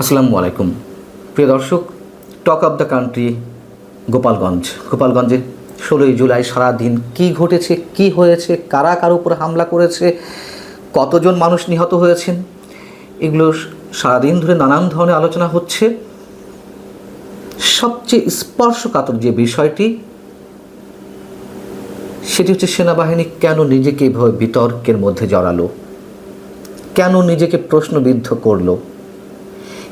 আসসালামু আলাইকুম। প্রিয় দর্শক talk of the country Gopalganj. গোপালগঞ্জে ষোলোই জুলাই সারাদিন কি ঘটেছে, কি হয়েছে, কারা কার উপর হামলা করেছে, কতজন মানুষ নিহত হয়েছেন, এগুলো সারাদিন ধরে নানান ধরনের আলোচনা হচ্ছে। সবচেয়ে স্পর্শকাতর যে বিষয়টি, সেটি হচ্ছে সেনাবাহিনী কেন নিজেকে এভাবে বিতর্কের মধ্যে জড়ালো? কেন নিজেকে প্রশ্নবিদ্ধ করল?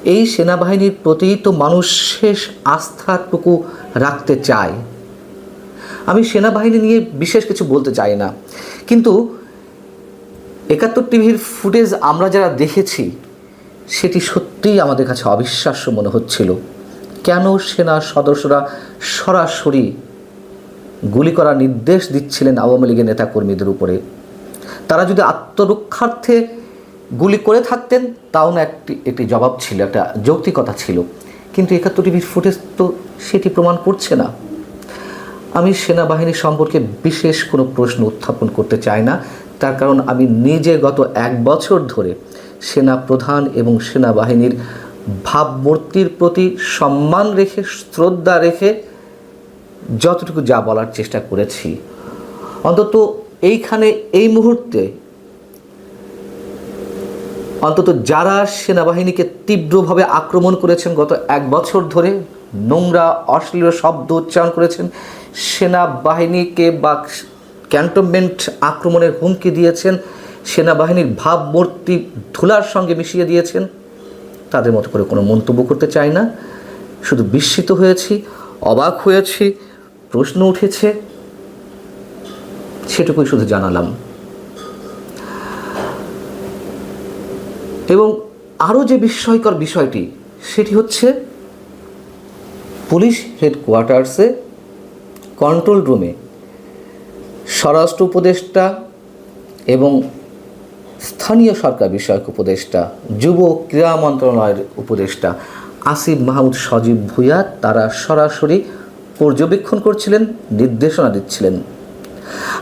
এই সেনাবাহিনীর প্রতি তো মানুষ শেষ আস্থাটুকু রাখতে চায়। আমি সেনাবাহিনী নিয়ে বিশেষ কিছু বলতে চাই না। কিন্তু একাত্তর টিভির ফুটেজ আমরা যারা দেখেছি, সেটি সত্যিই আমাদের কাছে অবিশ্বাস্য মনে হচ্ছিল। কেন সেনা সদস্যরা সরাসরি গুলি করার নির্দেশ দিচ্ছিলেন আওয়ামী লীগের নেতাকর্মীদের উপরে? তারা যদি আত্মরক্ষার্থে গুলি করে থাকতেন, তাও না একটি একটি জবাব ছিল, একটা যৌক্তিকতা ছিল। কিন্তু একাত্তর টিভির ফুটেজ তো সেটি প্রমাণ করছে না। আমি সেনাবাহিনী সম্পর্কে বিশেষ কোনো প্রশ্ন উত্থাপন করতে চাই না। তার কারণ আমি নিজে গত এক বছর ধরে সেনা প্রধান এবং সেনাবাহিনীর ভাবমূর্তির প্রতি সম্মান রেখে, শ্রদ্ধা রেখে যতটুকু যা বলার চেষ্টা করেছি। অন্তত এইখানে, এই মুহূর্তে অন্তত যারা সেনাবাহিনীকে তীব্রভাবে আক্রমণ করেছেন গত এক বছর ধরে, নোংরা, অশ্লীল শব্দ উচ্চারণ করেছেন, সেনাবাহিনীকে বা ক্যান্টনমেন্ট আক্রমণের হুমকি দিয়েছেন, সেনাবাহিনীর ভাবমূর্তি ধুলার সঙ্গে মিশিয়ে দিয়েছেন, তাদের মতো করে কোনো মন্তব্য করতে চাই না। শুধু বিস্মিত হয়েছি, অবাক হয়েছি, প্রশ্ন উঠেছে, সেটুকুই শুধু জানালাম। এবং আরও যে বিস্ময়কর বিষয়টি, সেটি হচ্ছে পুলিশ হেডকোয়ার্টার্সে কন্ট্রোল রুমে স্বরাষ্ট্র উপদেষ্টা এবং স্থানীয় সরকার বিষয়ক উপদেষ্টা, যুব ক্রীড়া মন্ত্রণালয়ের উপদেষ্টা আসিফ মাহমুদ সজীব ভুইয়া, তারা সরাসরি পর্যবেক্ষণ করছিলেন, নির্দেশনা দিচ্ছিলেন।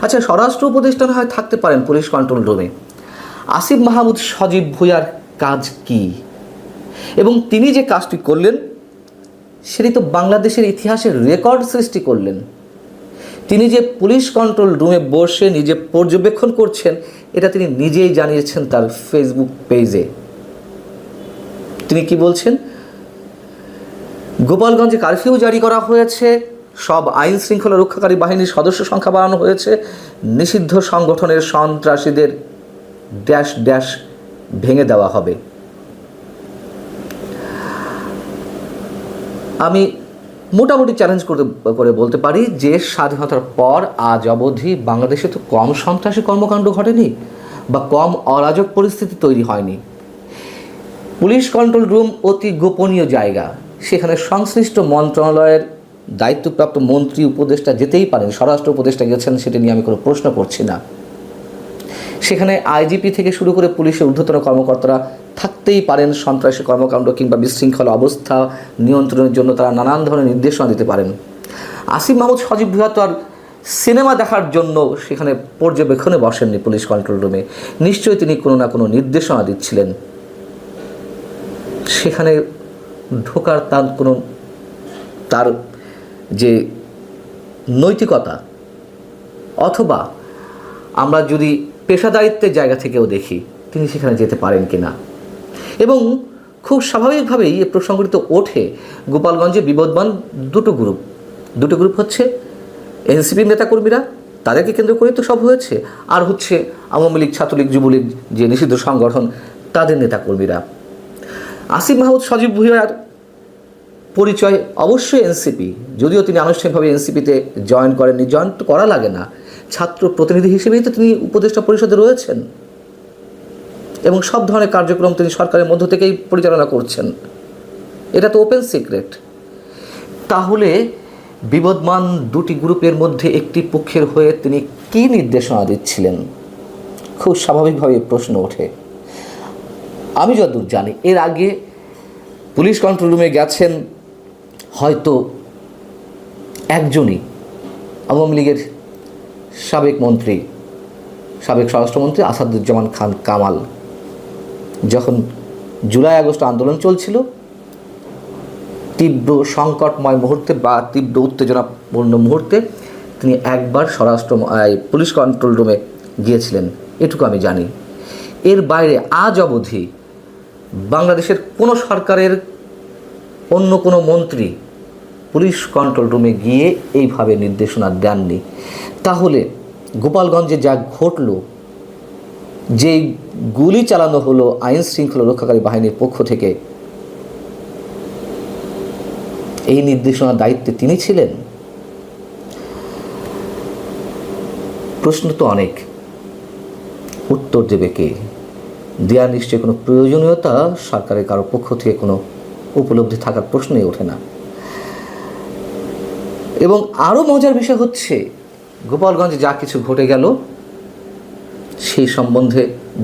আচ্ছা স্বরাষ্ট্র উপদেষ্টা না হয় থাকতে পারেন পুলিশ কন্ট্রোল রুমে। আসিফ মাহমুদ সজীব ভুইয়ার কাজ কি? এবং তিনি যে কাজটি করলেন, সেটি তো বাংলাদেশের ইতিহাসের রেকর্ড সৃষ্টি করলেন। তিনি যে পুলিশ কন্ট্রোল রুমে বসে নিজে পর্যবেক্ষণ করছেন, এটা তিনি নিজেই জানিয়েছেন তার ফেসবুক পেজে। তিনি কি বলছেন? গোপালগঞ্জে কারফিউ জারি করা হয়েছে, সব আইন শৃঙ্খলা রক্ষাকারী বাহিনীর সদস্য সংখ্যা বাড়ানো হয়েছে, নিষিদ্ধ সংগঠনের সন্ত্রাসীদের ড্যাশ ড্যাশ ভেঙে দেওয়া হবে। আমি মোটামুটি চ্যালেঞ্জ করতে, করে বলতে পারি যে স্বাধীনতার পর আজ অবধি বাংলাদেশে তো কম সন্ত্রাসী কর্মকাণ্ড ঘটেনি বা কম অরাজক পরিস্থিতি তৈরি হয়নি। পুলিশ কন্ট্রোল রুম অতি গোপনীয় জায়গা। সেখানে সংশ্লিষ্ট মন্ত্রণালয়ের দায়িত্বপ্রাপ্ত মন্ত্রী, উপদেষ্টা যেতেই পারেন, স্বরাষ্ট্র উপদেষ্টা গেছেন, সেটা নিয়ে আমি কোনো প্রশ্ন করছি না। সেখানে আইজিপি থেকে শুরু করে পুলিশের ঊর্ধ্বতন কর্মকর্তারা থাকতেই পারেন সন্ত্রাসী কর্মকাণ্ড কিংবা বিশৃঙ্খল অবস্থা নিয়ন্ত্রণের জন্য তারা নানান ধরনের নির্দেশনা দিতে পারেন। আসিফ মাহমুদ, সজীব আর সিনেমা দেখার জন্য সেখানে পর্যবেক্ষণে বসেননি পুলিশ কন্ট্রোল রুমে। নিশ্চয়ই তিনি কোনো না কোনো নির্দেশনা দিচ্ছিলেন। সেখানে ঢোকার তার কোনো তার যে নৈতিকতা অথবা আমরা যদি পেশাদারিত্বের জায়গা থেকেও দেখি তিনি সেখানে যেতে পারেন কি না এবং খুব স্বাভাবিকভাবেই এ প্রসঙ্গটি ওঠে গোপালগঞ্জে বিবদমান দুটো গ্রুপ। দুটো গ্রুপ হচ্ছে এনসিপির নেতাকর্মীরা, তাদেরকে কেন্দ্র করে তো সব হয়েছে, আর হচ্ছে আওয়ামী লীগ, ছাত্রলীগ, যুবলীগ যে নিষিদ্ধ সংগঠন, তাদের নেতাকর্মীরা। আসিফ মাহমুদ সজীব ভুইয়ার পরিচয় অবশ্যই এনসিপি, যদিও তিনি আনুষ্ঠানিকভাবে এনসিপিতে জয়েন করেননি, জয়েন তো করা লাগে না ছাত্র প্রতিনিধি হিসেবেই তো তিনি উপদেষ্টা পরিষদে রয়েছেন। এবং সব ধরনের কার্যক্রম তিনি সরকারের মধ্য থেকেই পরিচালনা করছেন। এটা তো ওপেন সিক্রেট তাহলে বিবদমান দুটি গ্রুপের মধ্যে একটি পক্ষের হয়ে তিনি কী নির্দেশনা দিচ্ছিলেন? খুব স্বাভাবিকভাবে প্রশ্ন ওঠে। আমি যতদূর জানি, এর আগে পুলিশ কন্ট্রোল রুমে গেছেন হয়তো একজনই আওয়ামী লীগের সাবেক মন্ত্রী, সাবেক স্বরাষ্ট্রমন্ত্রী আসাদুজ্জামান খান কামাল। যখন জুলাই আগস্ট আন্দোলন চলছিল, তীব্র সংকটময় মুহূর্তে বা তীব্র উত্তেজনাপূর্ণ মুহূর্তে তিনি একবার স্বরাষ্ট্র পুলিশ কন্ট্রোল রুমে গিয়েছিলেন। এটুকু আমি জানি। এর বাইরে আজ অবধি বাংলাদেশের কোনো সরকারের অন্য কোনো মন্ত্রী পুলিশ কন্ট্রোল রুমে গিয়ে এইভাবে নির্দেশনা দেননি। তাহলে গোপালগঞ্জে যা ঘটল যে গুলি চালানো হলো, আইন শৃঙ্খলা রক্ষাকারী বাহিনীর পক্ষ থেকে, এই নির্দেশনার দায়িত্বে তিনি ছিলেন? প্রশ্ন তো অনেক। উত্তর দেবে কে? দেওয়ার নিশ্চয়ই কোনো প্রয়োজনীয়তা সরকারের কারও পক্ষ থেকে কোনো উপলব্ধি থাকার প্রশ্নই ওঠে না। এবং আরও মজার বিষয় হচ্ছে গোপালগঞ্জে যা কিছু ঘটে গেল, সেই সম্বন্ধে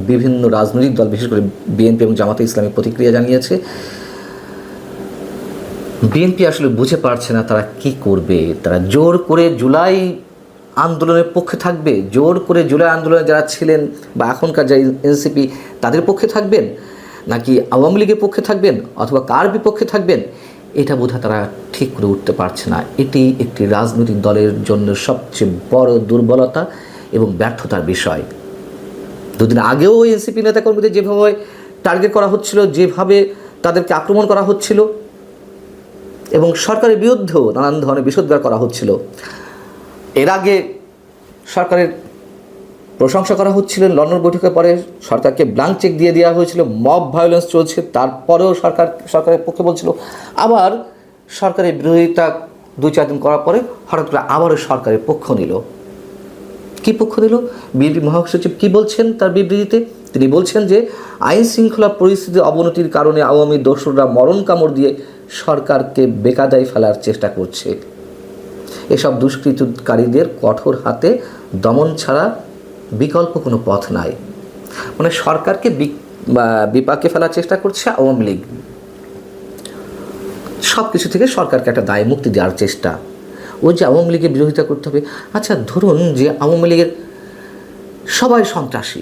বিভিন্ন রাজনৈতিক দল, বিশেষ করে বিএনপি এবং জামাতে ইসলামী প্রতিক্রিয়া জানিয়েছে। বিএনপি আসলে বুঝে পারছে না তারা কি করবে। তারা জোর করে জুলাই আন্দোলনের পক্ষে থাকবে, জোর করে জুলাই আন্দোলনে যারা ছিলেন বা এখনকার যা এনসিপি, তাদের পক্ষে থাকবেন? নাকি আওয়ামী লীগের পক্ষে থাকবেন? অথবা কার বিপক্ষে থাকবেন? এটা বোধহয় তারা ঠিক করে উঠতে পারছে না। এটি একটি রাজনৈতিক দলের জন্য সবচেয়ে বড় দুর্বলতা এবং ব্যর্থতার বিষয়। দুদিন আগেও এনসিপি নেতাকর্মীদের যেভাবে টার্গেট করা হচ্ছিল, যেভাবে তাদেরকে আক্রমণ করা হচ্ছিল এবং সরকারের বিরুদ্ধেও নানান ধরনের বিষোদ্গার করা হচ্ছিল। এর আগে সরকারের প্রশংসা করা হচ্ছিল, লন্ডন বৈঠকের পরে সরকারকে ব্লাঙ্ক চেক দিয়ে দেওয়া হয়েছিল মব ভায়োলেন্স চলছে, তারপরেও সরকার, সরকারের পক্ষে বলছিল। আবার সরকারের বিরোধিতা দুই চার দিন করার পরে হঠাৎ করে আবারও সরকারের পক্ষ নিল। কি পক্ষ নিল? বিএনপি মহাসচিব কি বলছেন তার বিবৃতিতে? তিনি বলছেন যে, আইন শৃঙ্খলা পরিস্থিতির অবনতির কারণে আওয়ামী দোসররা মরণ কামড় দিয়ে সরকারকে বেকাদায় ফেলার চেষ্টা করছে। এসব দুষ্কৃতকারীদের কঠোর হাতে দমন ছাড়া বিকল্প কোনো পথ নাই। মানে সরকারকে বিপাকে ফেলার চেষ্টা করছে আওয়ামী লীগ। সব কিছু থেকে সরকারকে একটা দায় মুক্তি দেওয়ার চেষ্টা। ওই যে আওয়ামী লীগের বিরোধিতা করতে হবে। আচ্ছা ধরুন যে আওয়ামী লীগের সবাই সন্ত্রাসী।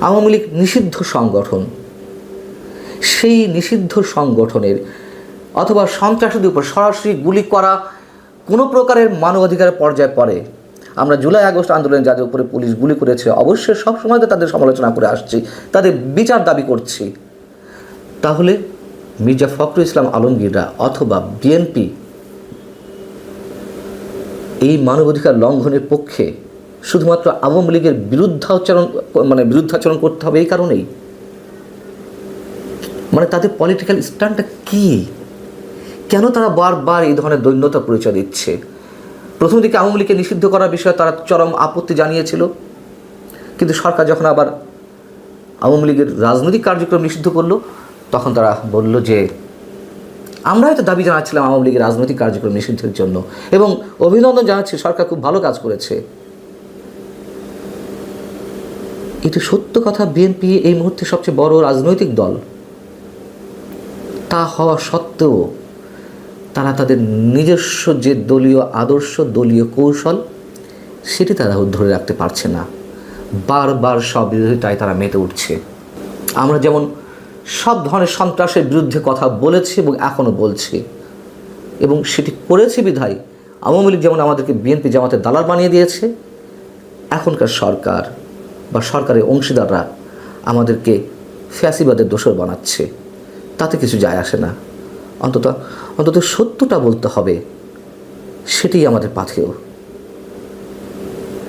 আওয়ামী লীগ নিষিদ্ধ সংগঠন। সেই নিষিদ্ধ সংগঠনের অথবা সন্ত্রাসীদের উপর সরাসরি গুলি করা কোনো প্রকারের মানবাধিকারের পর্যায়ে পড়ে। আমরা জুলাই আগস্ট আন্দোলনে যাদের উপরে পুলিশ গুলি করেছে। অবশ্যই সবসময় তাদের সমালোচনা করে আসছি, তাদের বিচার দাবি করছি। তাহলে মির্জা ফখরুল ইসলাম আলমগীররা অথবা বিএনপি এই মানবাধিকার লঙ্ঘনের পক্ষে শুধুমাত্র আওয়ামী লীগের বিরুদ্ধাচরণ মানে বিরুদ্ধাচরণ করতে হবে এই কারণেই? মানে তাদের পলিটিক্যাল স্ট্যান্ডটা কী? কেন তারা বারবার এই ধরনের দৈন্যতা পরিচয় দিচ্ছে? প্রথম দিকে আওয়ামী লীগকে নিষিদ্ধ করার বিষয়ে তারা চরম আপত্তি জানিয়েছিল। কিন্তু সরকার যখন আবার আওয়ামী লীগের রাজনৈতিক কার্যক্রম নিষিদ্ধ করল, তখন তারা বলল যে, আমরা হয়তো দাবি জানাচ্ছিলাম আওয়ামী লীগের রাজনৈতিক কার্যক্রম নিষিদ্ধের জন্য এবং অভিনন্দন জানাচ্ছি, সরকার খুব ভালো কাজ করেছে। এটি সত্য কথা, বিএনপি এই মুহূর্তে সবচেয়ে বড় রাজনৈতিক দল। তা হওয়া সত্ত্বেও তারা তাদের নিজস্ব যে দলীয় আদর্শ, দলীয় কৌশল, সেটি তারা ধরে রাখতে পারছে না। বারবার সব বিরোধিতায় তারা মেতে উঠছে। আমরা যেমন সব ধরনের সন্ত্রাসের বিরুদ্ধে কথা বলেছি এবং এখনও বলছি। এবং সেটি করেছে বিধায় আওয়ামী লীগ যেমন আমাদেরকে বিএনপি জামাতের দালাল বানিয়ে দিয়েছে, এখনকার সরকার বা সরকারের অংশীদাররা আমাদেরকে ফ্যাসিবাদের দোষর বানাচ্ছে। তাতে কিছু যায় আসে না। অন্তত অন্তত সত্যটা বলতে হবে সেটি আমাদের পাথেয়।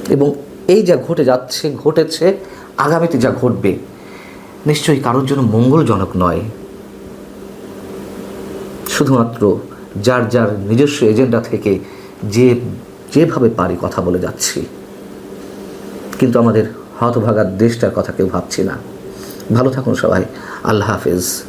এবং এই যা ঘটে যাচ্ছে, ঘটেছে, আগামীতে যা ঘটবে, নিশ্চয়ই কারোর জন্য মঙ্গলজনক নয়। শুধুমাত্র যার যার নিজস্ব এজেন্ডা থেকে যে, যেভাবে পারি কথা বলে যাচ্ছি। কিন্তু আমাদের হতভাগার দেশটার কথা কেউ ভাবছি না। ভালো থাকুন সবাই। আল্লাহ হাফেজ।